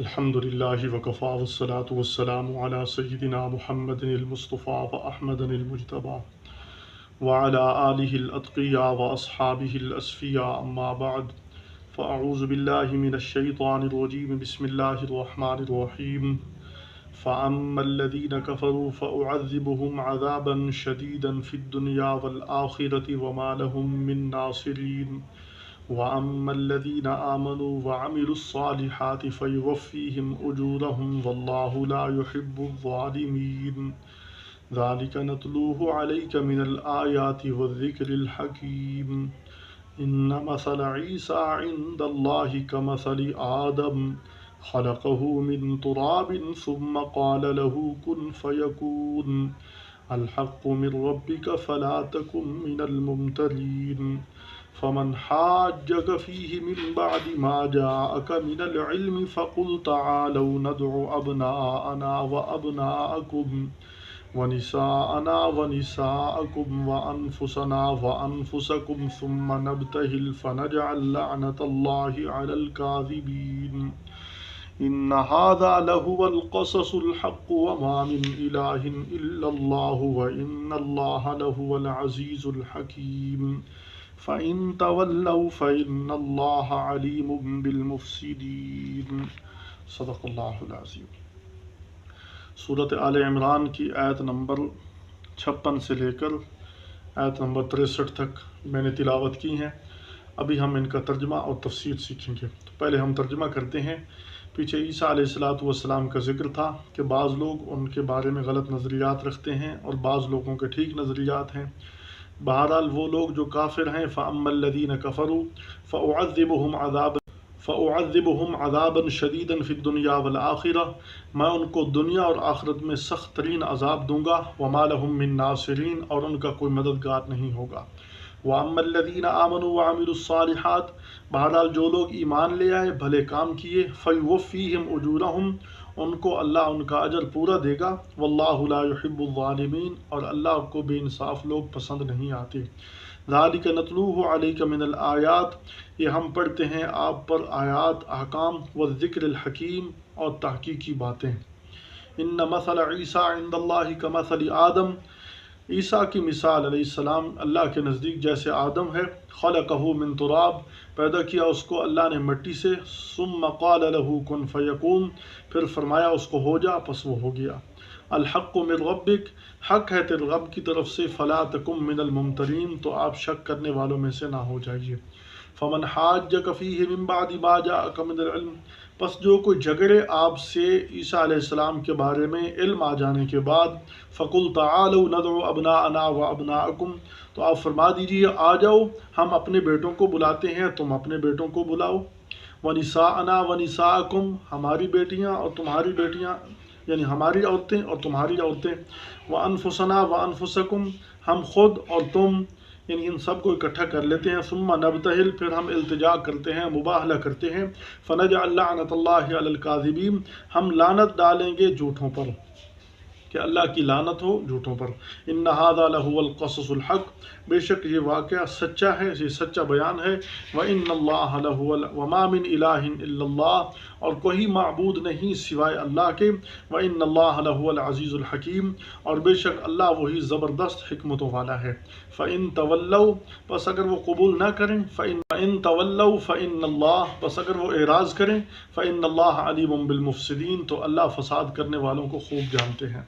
الحمد لله وكفى والصلاة والسلام على سيدنا محمد المصطفى وأحمد المجتبى وعلى آله الأتقياء وأصحابه الأسفياء. أما بعد فأعوذ بالله من الشيطان الرجيم. بسم الله الرحمن الرحيم. فأما الذين كفروا فأعذبهم عذابا شديدا في الدنيا والآخرة وما لهم من ناصرين. وأما الذين آمنوا وعملوا الصالحات فيوفيهم أجورهم والله لا يحب الظالمين ذلك نتلوه عليك من الآيات والذكر الحكيم إن مثل عيسى عند الله كمثل آدم خلقه من تراب ثم قال له كن فيكون الحق من ربك فلا تكن من الممترين فمن حاجك فيه من بعد ما جاءك من العلم فقل تعالوا ندعو أبناءنا وأبناءكم ونساءنا ونساءكم وأنفسنا وأنفسكم ثم نبتهل فنجعل لعنة الله على الكاذبين. إن هذا لهو القصص الحق وما من إله إلا الله وإن الله لهو العزيز الحكيم. فإن تولوا فإن الله عليم بالمفسدين صدق اللہ العظیم صورت آل عمران کی آیت نمبر چھپن سے لے کر آیت نمبر تریسٹھ تک میں نے تلاوت کی ہیں۔ ابھی ہم ان کا ترجمہ اور تفسیر سیکھیں گے۔ تو پہلے ہم ترجمہ کرتے ہیں۔ پیچھے عیسیٰ علیہ السلاۃ والسلام کا ذکر تھا کہ بعض لوگ ان کے بارے میں غلط نظریات رکھتے ہیں اور بعض لوگوں کے ٹھیک نظریات ہیں۔ بہرحال وہ لوگ جو کافر ہیں فعم الدین کفرو فعدب عذاب فعدب عذابً شدید فی دنیا والآخرہ میں ان کو دنیا اور آخرت میں سخت ترین عذاب دوں گا۔ وما لهم من ناصرین اور ان کا کوئی مددگار نہیں ہوگا۔ وام الدین آمن و عامر الصالحات، بہرحال جو لوگ ایمان لے آئے، بھلے کام کیے فیوفیہم اجورہم ان کو اللہ ان کا اجر پورا دے گا۔ واللہ لا يحب الظالمین۔ اور اللہ کو بے انصاف لوگ پسند نہیں آتے۔ ذالک نتلوہ علیک من الآیات۔ یہ ہم پڑھتے ہیں آپ پر آیات، احکام و ذکر الحکیم اور تحقیقی باتیں۔ ان مثل عیسیٰ عند اللہ کا مثل آدم۔ عیسیٰ کی مثال علیہ السلام اللہ کے نزدیک جیسے آدم ہے، خلقہ من تراب، پیدا کیا اس کو اللہ نے مٹی سے، ثم قال له کن فیکون، پھر فرمایا اس کو ہو جا، پس وہ ہو گیا۔ الحق من ربک، حق ہے تیرے رب کی طرف سے، فلا تکم من الممترین، تو آپ شک کرنے والوں میں سے نہ ہو جائیے۔ فمن حاج فیہ من بعد ما جاءک من العلم پس جو کوئی جھگڑے آپ سے عیسیٰ علیہ السلام کے بارے میں علم آ جانے کے بعد، فقل تعالوا ندعو ابناءنا و ابناءکم تو آپ فرما دیجیے، آ جاؤ، ہم اپنے بیٹوں کو بلاتے ہیں، تم اپنے بیٹوں کو بلاؤ۔ و نساءنا و نساءکم ہماری بیٹیاں اور تمہاری بیٹیاں یعنی ہماری عورتیں اور تمہاری عورتیں۔ و انفسنا و انفسکم ہم خود اور تم یعنی ان سب کو اکٹھا کر لیتے ہیں، ثم نبتہل، پھر ہم التجا کرتے ہیں، مباہلہ کرتے ہیں۔ فنج اللہ عنت اللہ علی القاذبین ہم لانت ڈالیں گے جھوٹوں پر۔ کہ اللہ کی لانت ہو جھوٹوں پر۔ ان نہاد لہو القصص الحق۔ بے شک یہ واقعہ سچا ہے، یہ سچا بیان ہے۔ و ان اللہ لہو الہ اللہ اور کوئی معبود نہیں سوائے اللہ کے۔ و ان اللہ العزیز الحکیم اور بے شک اللہ وہی زبردست حکمتوں والا ہے۔ فَإِن تولوا، پس اگر وہ قبول نہ کریں، فَإِن فَإِن تولوا فَإِنَّ اللَّهِ۔ بس اگر وہ اعراض کریں، فَإِنَّ اللَّهَ عَلِيمٌ بِالْمُفْسِدِينَ تو اللہ فساد کرنے والوں کو خوب جانتے ہیں۔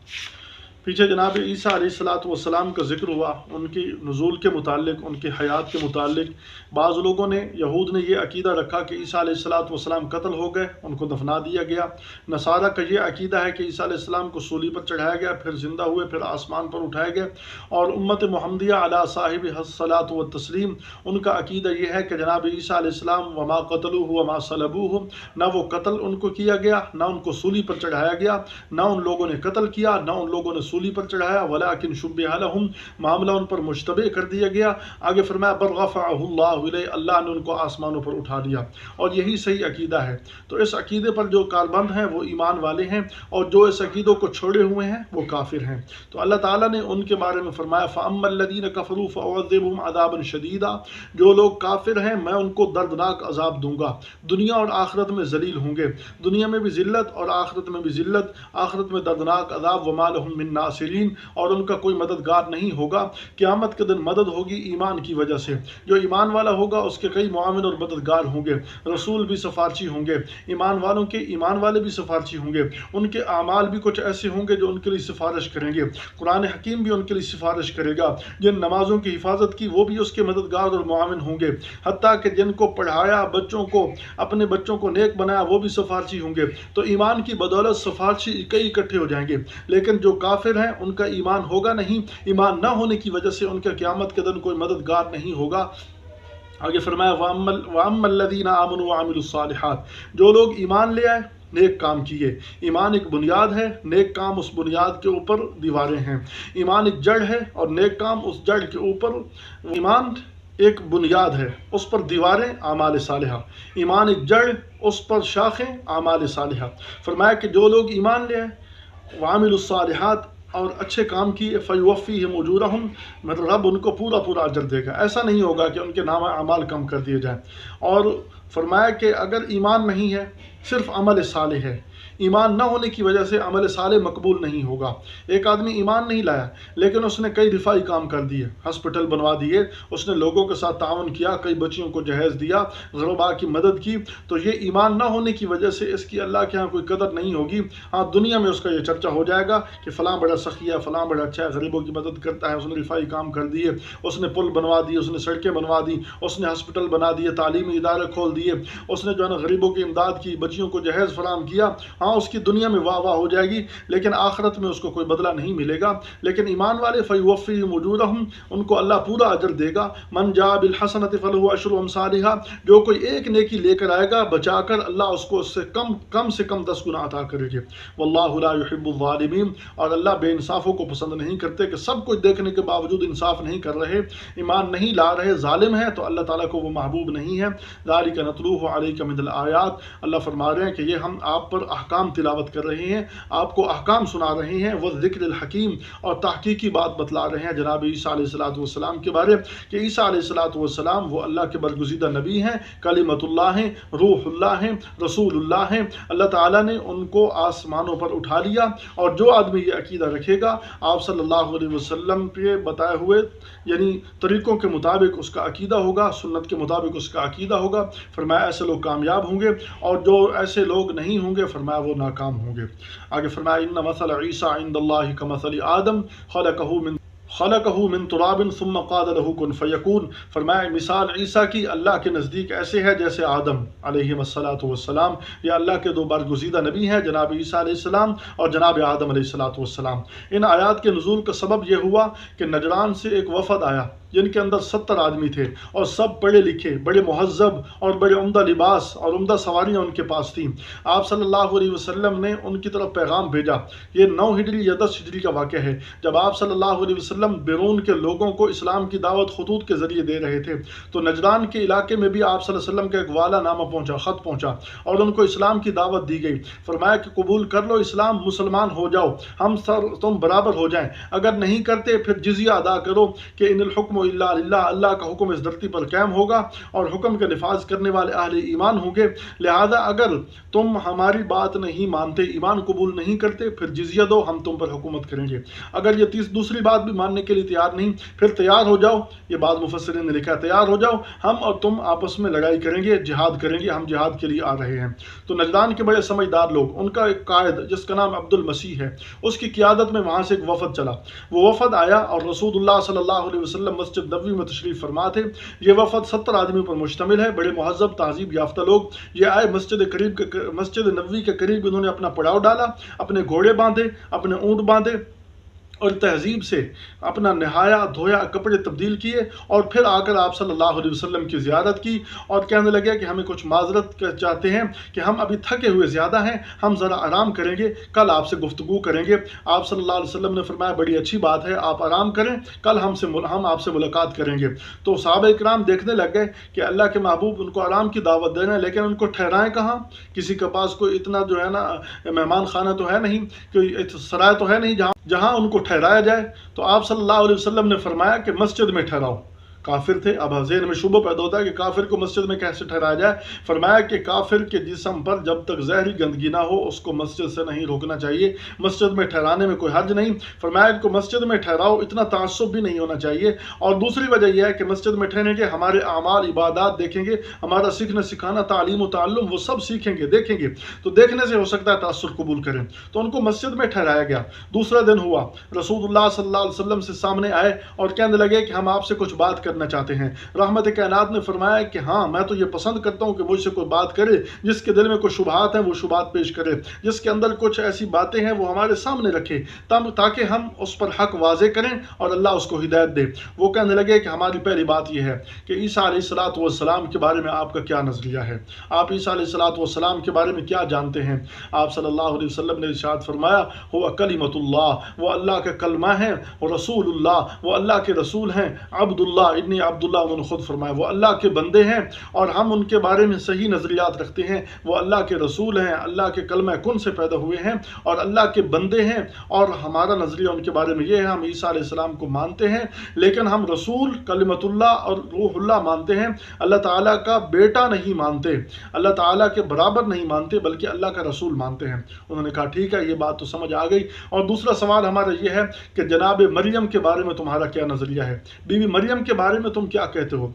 پیچھے جناب عیسیٰ علیہ السلاۃ والسلام کا ذکر ہوا، ان کی نزول کے متعلق، ان کی حیات کے متعلق۔ بعض لوگوں نے، یہود نے یہ عقیدہ رکھا کہ عیسیٰ علیہ السلاۃ والسلام قتل ہو گئے، ان کو دفنا دیا گیا۔ نصارہ کا یہ عقیدہ ہے کہ عیسیٰ علیہ السلام کو سولی پر چڑھایا گیا، پھر زندہ ہوئے، پھر آسمان پر اٹھائے گئے۔ اور امت محمدیہ علیہ صاحب حصلاۃ و تسلیم ان کا عقیدہ یہ ہے کہ جناب عیسیٰ علیہ السلام وما قتل ہو وما صلبو ہو نہ وہ قتل ان کو کیا گیا، نہ ان کو سولی پر چڑھایا گیا، نہ ان لوگوں نے قتل کیا، نہ ان لوگوں نے سولی پر چڑھایا، ولیکن شبہ لہم، معاملہ ان پر مشتبہ کر دیا گیا۔ آگے فرمایا برغفعہ اللہ علیہ، اللہ نے ان کو آسمانوں پر اٹھا لیا۔ اور یہی صحیح عقیدہ ہے۔ تو اس عقیدے پر جو کاربند ہیں، وہ ایمان والے ہیں۔ اور جو اس عقیدوں کو چھوڑے ہوئے ہیں، وہ کافر ہیں۔ تو اللہ تعالیٰ نے ان کے بارے میں فرمایا، فَأَمَّا الَّذِينَ كَفَرُوا فَأُعَذِّبُهُمْ عَذَابًا شَدِيدًا۔ جو لوگ کافر ہیں، میں ان کو دردناک عذاب دوں گا۔ دنیا اور آخرت میں ذلیل ہوں گے۔ دنیا میں بھی ذلت اور آخرت میں بھی ذلت۔ آخرت میں دردناک عذاب، وما لهم من ناصرین اور ان کا کوئی مددگار نہیں ہوگا۔ قیامت کے دن مدد ہوگی ایمان کی وجہ سے۔ جو ایمان والا ہوگا، اس کے کئی معاون اور مددگار ہوں گے۔ رسول بھی سفارچی ہوں گے۔ ایمان والوں کے ایمان والے بھی سفارچی ہوں گے۔ ان کے اعمال بھی کچھ ایسے ہوں گے جو ان کے لیے سفارش کریں گے۔ قرآن حکیم بھی ان کے لیے سفارش کرے گا۔ جن نمازوں کی حفاظت کی، وہ بھی اس کے مددگار اور معاون ہوں گے۔ حتیٰ کہ جن کو پڑھایا، بچوں کو، اپنے بچوں کو نیک بنایا، وہ بھی سفارچی ہوں گے۔ تو ایمان کی بدولت سفارشی کئی اکٹھے ہو جائیں گے۔ لیکن جو کافر کافر ہیں، ان کا ایمان ہوگا نہیں، ایمان نہ ہونے کی وجہ سے ان کا قیامت کے دن کوئی مددگار نہیں ہوگا۔ آگے فرمایا، وَأَمَّا الَّذِينَ آمَنُوا وَعَمِلُوا الصَّالِحَاتِ۔ جو لوگ ایمان لے آئے، نیک کام کیے۔ ایمان ایک بنیاد ہے، نیک کام اس بنیاد کے اوپر دیواریں ہیں۔ ایمان ایک جڑ ہے اور نیک کام اس جڑ کے اوپر، ایمان ایک بنیاد ہے، اس پر دیواریں، اعمال صالحہ۔ ایمان ایک جڑ، اس پر شاخیں، اعمال صالحہ۔ فرمایا کہ جو لوگ ایمان لے آئے وعامل الصالحات اور اچھے کام کیے فیوفی ہے موجودہ ہوں مطلب رب ان کو پورا پورا اجر دے گا۔ ایسا نہیں ہوگا کہ ان کے نام اعمال کم کر دیے جائیں۔ اور فرمایا کہ اگر ایمان نہیں ہے، صرف عمل صالح ہے۔ ایمان نہ ہونے کی وجہ سے عمل صالح مقبول نہیں ہوگا۔ ایک آدمی ایمان نہیں لایا، لیکن اس نے کئی دفاعی کام کر دیے ہسپٹل بنوا دیے، اس نے لوگوں کے ساتھ تعاون کیا، کئی بچیوں کو جہیز دیا غربا کی مدد کی۔ تو یہ ایمان نہ ہونے کی وجہ سے اس کی اللہ کے ہاں کوئی قدر نہیں ہوگی۔ ہاں دنیا میں اس کا یہ چرچا ہو جائے گا کہ فلاں بڑا سخی ہے، فلاں بڑا اچھا ہے، غریبوں کی مدد کرتا ہے، اس نے دفاعی کام کر دیے، اس نے پل بنوا دیے اس نے سڑکیں بنوا دی، اس نے ہسپٹل بنا دیے، تعلیمی ادارے کھول دیے، اس نے جو ہے نا غریبوں کی امداد کی، بچیوں کو جہیز فراہم کیا۔ ہاں ہاں، اس کی دنیا میں واہ واہ ہو جائے گی، لیکن آخرت میں اس کو کوئی بدلہ نہیں ملے گا۔ لیکن ایمان والے فیوفی موجود ہوں ان کو اللہ پورا اجر دے گا۔ من جا بالحسنت فلو اشر امثالحہ جو کوئی ایک نیکی لے کر آئے گا، بچا کر اللہ اس کو اس سے کم کم سے کم دس گنا عطا کرے گے واللہ لا يحب الظالمین۔ اور اللہ بے انصافوں کو پسند نہیں کرتے کہ سب کچھ دیکھنے کے باوجود انصاف نہیں کر رہے، ایمان نہیں لا رہے، ظالم ہے تو اللہ تعالیٰ کو وہ محبوب نہیں ہے۔ ذالک نتلوہ علیک من الآیات۔ اللہ فرما رہے ہیں کہ یہ ہم آپ پر احکام تلاوت کر رہے ہیں، آپ کو احکام سنا رہے ہیں، وہ ذکر الحکیم اور تحقیقی بات بتلا رہے ہیں۔ جناب عیسیٰ علیہ السلاۃ والسلام کے بارے کہ عیسیٰ علیہ السلاۃ والسلام وہ اللہ کے برگزیدہ نبی ہیں کلیمت اللہ ہیں، روح اللہ ہیں، رسول اللہ ہیں۔ اللہ تعالیٰ نے ان کو آسمانوں پر اٹھا لیا اور جو آدمی یہ عقیدہ رکھے گا، آپ صلی اللہ علیہ وسلم کے بتائے ہوئے یعنی طریقوں کے مطابق اس کا عقیدہ ہوگا، سنت کے مطابق اس کا عقیدہ ہوگا۔ فرمایا، ایسے لوگ کامیاب ہوں گے اور جو ایسے لوگ نہیں ہوں گے، فرمایا وہ ناکام ہوں گے۔ آگے فرمایا ان مثل عیسیٰ عند اللہ کا مثل آدم خلقہ من خلقہ من تراب ثم قاد له کن فیکون فرمایا، مثال عیسیٰ کی اللہ کے نزدیک ایسے ہے جیسے آدم علیہ السلاۃ والسلام۔ یہ اللہ کے دو بار گزیدہ نبی ہیں، جناب عیسیٰ علیہ السلام اور جناب آدم علیہ السلاۃ والسلام۔ ان آیات کے نزول کا سبب یہ ہوا کہ نجران سے ایک وفد آیا۔ جن کے اندر ستر آدمی تھے اور سب پڑھے لکھے، بڑے مہذب اور بڑے عمدہ لباس اور عمدہ سواریاں ان کے پاس تھیں۔ آپ صلی اللہ علیہ وسلم نے ان کی طرف پیغام بھیجا۔ یہ نو ہجری یا دس ہجری کا واقعہ ہے۔ جب آپ صلی اللہ علیہ وسلم بیرون کے لوگوں کو اسلام کی دعوت خطوط کے ذریعے دے رہے تھے، تو نجران کے علاقے میں بھی آپ صلی اللہ علیہ وسلم کا ایک والا نامہ پہنچا، خط پہنچا اور ان کو اسلام کی دعوت دی گئی۔ فرمایا کہ قبول کر لو، اسلام مسلمان ہو جاؤ، ہم سر تم برابر ہو جائیں۔ اگر نہیں کرتے، پھر جزیہ ادا کرو کہ ان الحکم اللہ اللہ اللہ کا حکم اس دھرتی پر قائم ہوگا اور حکم کے نفاذ کرنے والے اہل ایمان ہوں گے۔ لہذا اگر تم ہماری بات نہیں مانتے، ایمان قبول نہیں کرتے، پھر جزیہ دو، ہم تم پر حکومت کریں گے۔ اگر یہ تیس دوسری بات بھی ماننے کے لیے تیار نہیں، پھر تیار ہو جاؤ۔ یہ بعض مفسرین نے لکھا تیار ہو جاؤ۔ ہم اور تم آپس میں لڑائی کریں گے، جہاد کریں گے، ہم جہاد کے لیے آ رہے ہیں۔ تو نجدان کے بڑے سمجھدار لوگ، ان کا ایک قائد، جس کا نام عبد المسیح ہے، اس کی قیادت میں وہاں سے ایک وفد چلا۔ وہ وفد آیا اور رسول اللہ صلی اللہ علیہ وسلم مسجد نبوی میں تشریف فرما تھے۔ یہ وفد ستر آدمیوں پر مشتمل ہے۔ بڑے مہذب، تہذیب یافتہ لوگ۔ یہ آئے مسجد قریب کے مسجد نبوی کے قریب انہوں نے اپنا پڑاؤ ڈالا، اپنے گھوڑے باندھے، اپنے اونٹ باندھے۔ اور تہذیب سے اپنا نہایا دھویا کپڑے تبدیل کیے اور پھر آ کر آپ صلی اللہ علیہ وسلم کی زیارت کی اور کہنے لگے کہ ہمیں کچھ معذرت چاہتے ہیں کہ ہم ابھی تھکے ہوئے زیادہ ہیں، ہم ذرا آرام کریں گے، کل آپ سے گفتگو کریں گے۔ آپ صلی اللہ علیہ وسلم نے فرمایا، بڑی اچھی بات ہے، آپ آرام کریں، کل ہم سے ہم آپ سے ملاقات کریں گے۔ تو صحابہ اکرام دیکھنے لگ گئے کہ اللہ کے محبوب ان کو آرام کی دعوت دے رہے ہیں، لیکن ان کو ٹھہرائیں کہاں؟ کسی کے پاس کوئی اتنا جو ہے نا، مہمان خانہ تو ہے نہیں، کوئی سرائے تو ہے نہیں جہاں جہاں ان کو ٹھہرایا جائے تو آپ صلی اللہ علیہ وسلم نے فرمایا کہ مسجد میں ٹھہراؤ۔ کافر تھے۔ اب ذہن میں شبہ پیدا ہوتا ہے کہ کافر کو مسجد میں کیسے ٹھہرایا جائے؟ فرمایا کہ کافر کے جسم پر جب تک زہری گندگی نہ ہو، اس کو مسجد سے نہیں روکنا چاہیے۔ مسجد میں ٹھہرانے میں کوئی حرج نہیں۔ فرمایا ان کو مسجد میں ٹھہراؤ، اتنا تعصب بھی نہیں ہونا چاہیے۔ اور دوسری وجہ یہ ہے کہ مسجد میں ٹھہریں گے ہمارے اعمال، عبادات دیکھیں گے۔ ہمارا سیکھنا، سکھانا، تعلیم و تعلم، وہ سب سیکھیں گے، دیکھیں گے۔ تو دیکھنے سے ہو سکتا ہے تاثر قبول کریں۔ تو ان کو مسجد میں ٹھہرایا گیا۔ دوسرا دن ہوا۔ رسول اللہ صلی اللہ علیہ وسلم سے سامنے آئے اور کہنے لگے کہ ہم آپ سے کچھ بات کریں۔ کرنا چاہتے ہیں۔ رحمت کائنات نے فرمایا کہ ہاں میں تو یہ پسند کرتا ہوں کہ مجھ سے کوئی بات کرے، جس کے دل میں کوئی شبہات ہیں، وہ شبہات پیش کرے۔ جس کے اندر کچھ ایسی باتیں ہیں، وہ ہمارے سامنے رکھے تاکہ ہم اس پر حق واضح کریں اور اللہ اس کو ہدایت دے۔ وہ کہنے لگے کہ ہماری پہلی بات یہ ہے کہ عیسیٰ علیہ السلاۃ والسلام کے بارے میں آپ کا کیا نظریہ ہے۔ آپ عیسیٰ علیہ السلاۃ والسلام کے بارے میں کیا جانتے ہیں؟ آپ صلی اللہ علیہ وسلم نے ارشاد فرمایا، ہوا کلیمت اللہ، وہ اللہ کا کلمہ ہے، رسول اللہ، وہ اللہ کے رسول ہیں عبد اللہ ابن عبد اللہ انہوں نے خود فرمایا، وہ اللہ کے بندے ہیں اور ہم ان کے بارے میں صحیح نظریات رکھتے ہیں۔ وہ اللہ کے رسول ہیں، اللہ کے کلمہ کن سے پیدا ہوئے ہیں اور اللہ کے بندے ہیں۔ اور ہمارا نظریہ ان کے بارے میں یہ ہے، ہم عیسیٰ علیہ السلام کو مانتے ہیں، لیکن ہم رسول کلمت اللہ اور روح اللہ مانتے ہیں۔ اللہ تعالیٰ کا بیٹا نہیں مانتے، اللہ تعالیٰ کے برابر نہیں مانتے، بلکہ اللہ کا رسول مانتے ہیں۔ انہوں نے کہا، ٹھیک ہے، یہ بات تو سمجھ آ گئی۔ اور دوسرا سوال ہمارا یہ ہے کہ جناب مریم کے بارے میں تمہارا کیا نظریہ ہے؟ بی بی مریم کے بارے بارے میں تم کیا کہتے ہو؟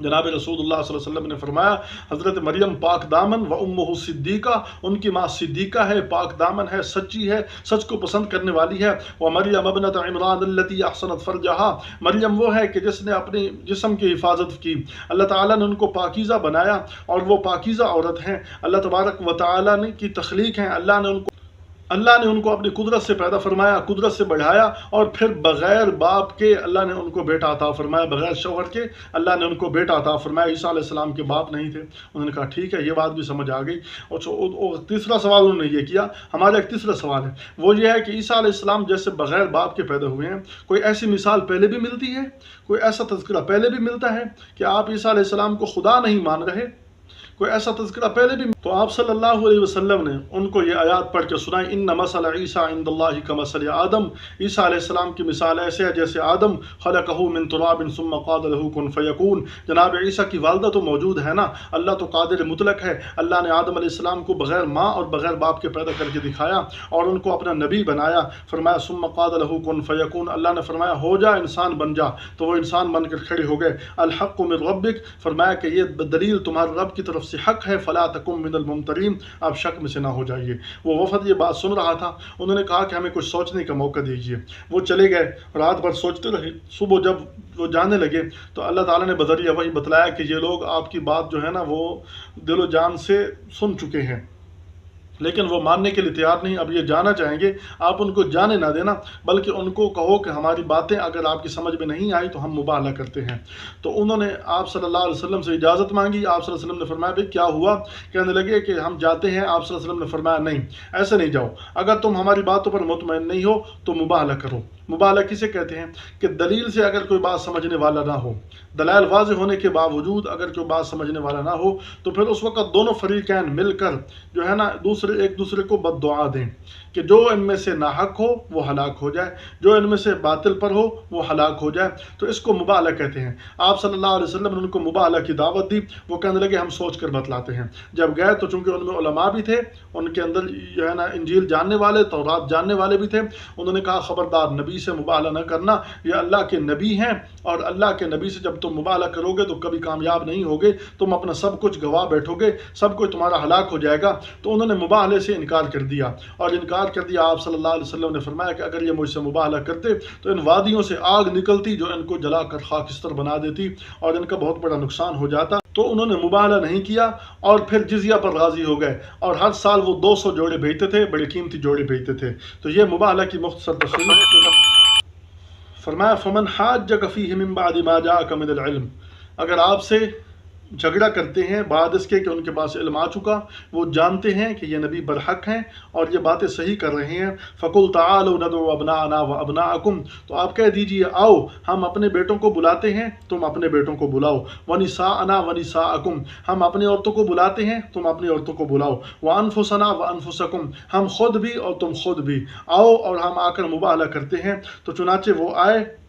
جناب رسول اللہ صلی اللہ علیہ وسلم نے فرمایا، حضرت مریم پاک دامن و امہ صدیقہ، ان کی ماں صدیقہ ہے، پاک دامن ہے، سچی ہے، سچ کو پسند کرنے والی ہے۔ وہ مریم ابنت عمران التی احسنت فرجہا۔ مریم وہ ہے کہ جس نے اپنے جسم کی حفاظت کی۔ اللہ تعالیٰ نے ان کو پاکیزہ بنایا اور وہ پاکیزہ عورت ہیں۔ اللہ تبارک و تعالیٰ نے کی تخلیق ہیں۔ اللہ نے ان کو اللہ نے ان کو اپنی قدرت سے پیدا فرمایا، قدرت سے بڑھایا اور پھر بغیر باپ کے اللہ نے ان کو بیٹا عطا فرمایا، بغیر شوہر کے اللہ نے ان کو بیٹا عطا فرمایا۔ عیسیٰ علیہ السلام کے باپ نہیں تھے۔ انہوں نے کہا، ٹھیک ہے، یہ بات بھی سمجھ آ گئی۔ اور تیسرا سوال انہوں نے یہ کیا۔ ہمارا ایک تیسرا سوال ہے۔ وہ یہ ہے کہ عیسیٰ علیہ السلام جیسے بغیر باپ کے پیدا ہوئے ہیں، کوئی ایسی مثال پہلے بھی ملتی ہے؟ کوئی ایسا تذکرہ پہلے بھی ملتا ہے کہ آپ عیسیٰ علیہ السلام کو خدا نہیں مان رہے؟ کوئی ایسا تذکرہ پہلے بھی تو آپ صلی اللہ علیہ وسلم نے ان کو یہ آیات پڑھ کے سنائی ان مسل عیسیٰ عند اللہ کا مسل آدم عیسیٰ علیہ السلام کی مثال ایسے ہے جیسے آدم خلقہ من تراب ثم قاد له کن فیکون جناب عیسیٰ کی والدہ تو موجود ہے نا؟ اللہ تو قادر مطلق ہے۔ اللہ نے آدم علیہ السلام کو بغیر ماں اور بغیر باپ کے پیدا کر کے دکھایا اور ان کو اپنا نبی بنایا۔ فرمایا، ثم قاد له کن فیکون اللہ نے فرمایا، ہو جا، انسان بن جا۔ تو وہ انسان بن کر کھڑے ہو گئے۔ الحق من ربک فرمایا کہ یہ دلیل تمہارے رب کی طرف سے حق ہے، فلا تکم من الممترین آپ شک میں سے نہ ہو جائیے۔ وہ وفد یہ بات سن رہا تھا۔ انہوں نے کہا کہ ہمیں کچھ سوچنے کا موقع دیجیے۔ وہ چلے گئے۔ رات بھر سوچتے رہے۔ صبح جب وہ جانے لگے تو اللہ تعالیٰ نے بذریعہ وہی بتلایا کہ یہ لوگ آپ کی بات جو ہے نا وہ دل و جان سے سن چکے ہیں۔ لیکن وہ ماننے کے لیے تیار نہیں، اب یہ جانا چاہیں گے۔ آپ ان کو جانے نہ دینا، بلکہ ان کو کہو کہ ہماری باتیں اگر آپ کی سمجھ میں نہیں آئی تو ہم مبالہ کرتے ہیں۔ تو انہوں نے آپ صلی اللہ علیہ وسلم سے اجازت مانگی، آپ صلی اللہ علیہ وسلم نے فرمایا، بھائی، کیا ہوا؟ کہنے لگے کہ ہم جاتے ہیں، آپ صلی اللہ علیہ وسلم نے فرمایا، نہیں، ایسے نہیں جاؤ۔ اگر تم ہماری باتوں پر مطمئن نہیں ہو تو مبالہ کرو۔ مبالغہ کسے کہتے ہیں کہ دلیل سے اگر کوئی بات سمجھنے والا نہ ہو، دلائل واضح ہونے کے باوجود اگر کوئی بات سمجھنے والا نہ ہو، تو پھر اس وقت دونوں فریقین مل کر جو ہے نا دوسرے، ایک دوسرے کو بد دعا دیں۔ کہ جو ان میں سے ناحق ہو وہ ہلاک ہو جائے، جو ان میں سے باطل پر ہو وہ ہلاک ہو جائے۔ تو اس کو مبالغہ کہتے ہیں۔ آپ صلی اللہ علیہ وسلم نے ان کو مبالغہ کی دعوت دی، وہ کہنے لگے، ہم سوچ کر بتلاتے ہیں۔ جب گئے تو چونکہ ان میں علماء بھی تھے، ان کے اندر جو ہے نا انجیل جاننے والے، تورات جاننے والے بھی تھے، انہوں نے کہا، خبردار نبی سے مبالغہ نہ کرنا، یہ اللہ کے نبی ہیں اور اللہ کے نبی سے جب تم مبالغہ کرو گے تو کبھی کامیاب نہیں ہوگے، تم اپنا سب کچھ گواہ بیٹھو گے سب کچھ تمہارا ہلاک ہو جائے گا۔ تو انہوں نے مبالغے سے انکار کر دیا اور انکار کر دیا، آپ صلی اللہ علیہ وسلم نے فرمایا کہ اگر یہ مجھ سے مباہلہ کرتے تو ان وادیوں سے آگ نکلتی جو ان کو جلا کر خاکستر بنا دیتی اور ان کا بہت بڑا نقصان ہو جاتا۔ تو انہوں نے مبالہ نہیں کیا اور پھر جزیہ پر راضی ہو گئے اور ہر سال وہ دو سو جوڑے بھیجتے تھے، بڑے قیمتی جوڑے بھیجتے تھے۔ تو یہ مبالہ کی مختصر تصویر فرمایا، فمن حاج فیہ من بعد ما جاءک من العلم۔ اگر آپ سے جھگڑا کرتے ہیں، بعد اس کے کہ ان کے پاس علم آ چکا۔ وہ جانتے ہیں کہ یہ نبی برحق ہیں اور یہ باتیں صحیح کر رہے ہیں۔ فقل تعالوا ندعو ابناءنا وابناءکم تو آپ کہہ دیجیے، آؤ، ہم اپنے بیٹوں کو بلاتے ہیں، تم اپنے بیٹوں کو بلاؤ۔ ونساءنا ونساءکم ہم اپنی عورتوں کو بلاتے ہیں، تم اپنی عورتوں کو بلاؤ۔ وانفسنا وانفسکم ہم خود بھی اور تم خود بھی۔ آؤ اور ہم آ کر مباہلہ کرتے ہیں۔ تو چنانچہ وہ آئے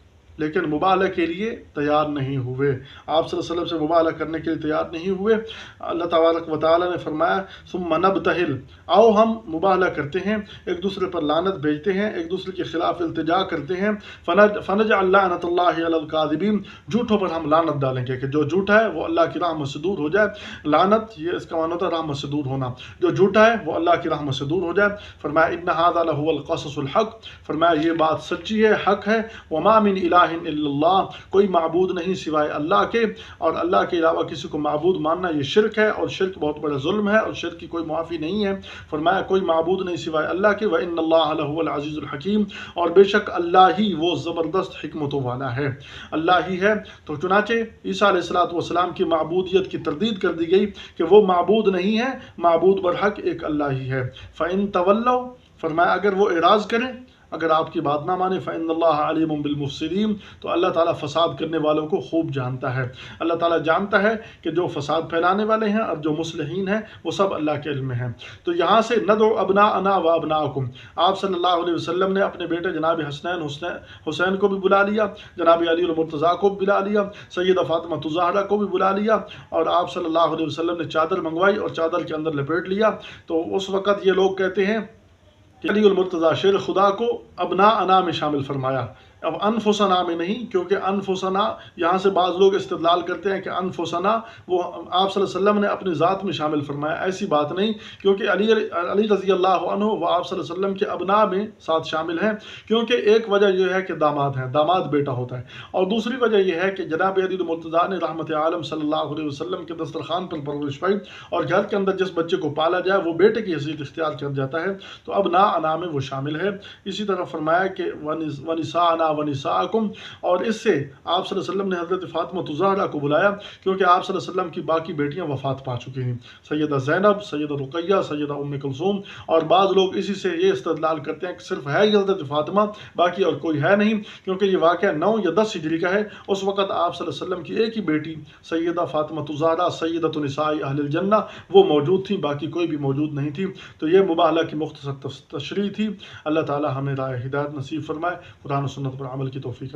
لیکن مبالہ کے لیے تیار نہیں ہوئے۔ آپ صلی اللہ علیہ وسلم سے مبالہ کرنے کے لیے تیار نہیں ہوئے۔ اللہ تبارک و تعالیٰ نے فرمایا، ثم نبتہل آؤ ہم مبالہ کرتے ہیں، ایک دوسرے پر لانت بھیجتے ہیں، ایک دوسرے کے خلاف التجا کرتے ہیں۔ فنج فنج اللہ نت اللہ القاذبین جھوٹوں پر ہم لانت ڈالیں گے کہ جو جھوٹا ہے وہ اللہ کی رحمت سے دور ہو جائے۔ لانت یہ اس کا معنی ہوتا ہے رحمت سے دور ہونا۔ جو جھوٹا ہے وہ اللہ کی رحمت سے دور ہو جائے۔ فرمایا، ان هذا له القصص الحق۔ فرمایا، یہ بات سچی ہے، حق ہے۔ وما من الہ الا اللہ، کوئی معبود نہیں سوائے اللہ کے۔ اور اللہ کے علاوہ کسی کو معبود ماننا یہ شرک ہے، اور شرک بہت بڑا ظلم ہے، اور شرک کی کوئی معافی نہیں ہے۔ فرمایا، کوئی معبود نہیں سوائے اللہ کے، وَإِنَّ اللَّهَ لَهُوَ الْعَزِيزُ الْحَكِيمُ۔ اور بے شک اللہ ہی وہ زبردست حکمتوں والا ہے۔ اللہ ہی ہے۔ تو چنانچہ عیسیٰ علیہ الصلوۃ والسلام کی معبودیت کی تردید کر دی گئی کہ وہ معبود نہیں ہے، معبود برحق ایک اللہ ہی ہے۔ فَإِن تَوَلَّوْا، فرمایا، اگر وہ اعراض کریں اگر آپ کی بات نہ مانے، فَإِنَّ اللَّهَ عَلِيمٌ بِالْمُفْسِدِينَ، تو اللہ تعالیٰ فساد کرنے والوں کو خوب جانتا ہے۔ اللہ تعالیٰ جانتا ہے کہ جو فساد پھیلانے والے ہیں اور جو مصلحین ہیں، وہ سب اللہ کے علم میں ہیں۔ تو یہاں سے ندعو ابنا انا و ابناکم۔ آپ صلی اللہ علیہ وسلم نے اپنے بیٹے جناب حسنین حسین حسین کو بھی بلا لیا، جناب علی المرتضیٰ کو بھی بلا لیا سیدہ فاطمہ تزہرہ کو بھی بلا لیا، اور آپ صلی اللہ علیہ وسلم نے چادر منگوائی اور چادر کے اندر لپیٹ لیا۔ تو اس وقت یہ لوگ کہتے ہیں علی المرتضیٰ شیر خدا کو ابنا انا میں شامل فرمایا۔ اب انفسنا میں نہیں، کیونکہ انفسنا یہاں سے بعض لوگ استدلال کرتے ہیں کہ انفسنا وہ آپ صلی اللہ علیہ وسلم نے اپنی ذات میں شامل فرمایا، ایسی بات نہیں، کیونکہ علی علی رضی اللہ عنہ وہ آپ صلی اللہ علیہ وسلم کے ابنا میں ساتھ شامل ہیں، کیونکہ ایک وجہ یہ ہے کہ داماد ہیں، داماد بیٹا ہوتا ہے۔ اور دوسری وجہ یہ ہے کہ جناب علی المرتضیٰ نے رحمت عالم صلی اللہ علیہ وسلم کے دسترخوان پر پرورش پائی اور گھر کے اندر جس بچے کو پالا جائے وہ بیٹے کی حیثیت اختیار کر جاتا ہے، تو اب نا انا میں وہ شامل ہے۔ اسی طرح فرمایا کہ ونسا انا ونساکم۔ اور اس سے آپ صلی اللہ علیہ وسلم نے حضرت فاطمہ تزہرہ کو بلایا کیونکہ آپ صلی اللہ علیہ وسلم کی باقی بیٹیاں وفات پا چکی ہیں۔ سیدہ زینب، سیدہ رقیہ، سیدہ ام کلثوم۔ اور بعض لوگ اسی سے یہ استدلال کرتے ہیں کہ صرف ہے ہی حضرت فاطمہ، باقی اور کوئی ہے نہیں، کیونکہ یہ واقعہ نو یا دس ہجری کا ہے۔ اس وقت آپ صلی اللہ علیہ وسلم کی ایک ہی بیٹی، سیدہ فاطمہ تزہرہ سیدہ نساء اہل الجنہ، وہ موجود تھیں، باقی کوئی بھی موجود نہیں تھی۔ تو یہ مباہلہ کی مختصر تشریح تھی۔ اللہ تعالی ہمیں رائے ہدایت نصیب فرمائے۔ قرآن و سنت ربنا عمل توفيق